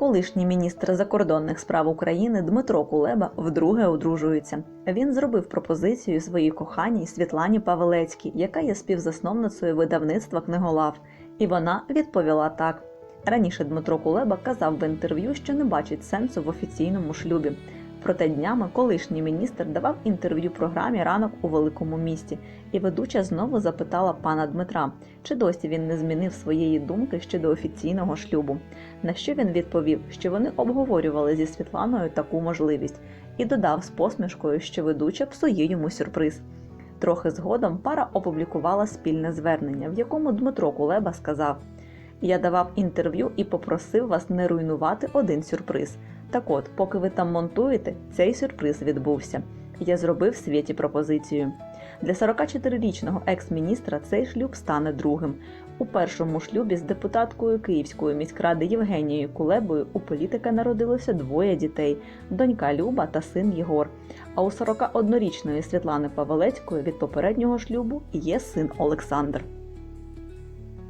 Колишній міністр закордонних справ України Дмитро Кулеба вдруге одружується. Він зробив пропозицію своїй коханій Світлані Павелецькій, яка є співзасновницею видавництва книголав, і вона відповіла так. Раніше Дмитро Кулеба казав в інтерв'ю, що не бачить сенсу в офіційному шлюбі. Проте днями колишній міністр давав інтерв'ю програмі Ранок у великому місті, і ведуча знову запитала пана Дмитра, чи досі він не змінив своєї думки щодо офіційного шлюбу. На що він відповів, що вони обговорювали зі Світланою таку можливість, і додав з посмішкою, що ведуча псує йому сюрприз. Трохи згодом пара опублікувала спільне звернення, в якому Дмитро Кулеба сказав: Я давав інтерв'ю і попросив вас не руйнувати один сюрприз. Так от, поки ви там монтуєте, цей сюрприз відбувся. Я зробив світі пропозицію. Для 44-річного екс-міністра цей шлюб стане другим. У першому шлюбі з депутаткою Київської міськради Євгенією Кулебою у політика народилося двоє дітей: донька Люба та син Єгор. А у 41-річної Світлани Павелецької від попереднього шлюбу є син Олександр.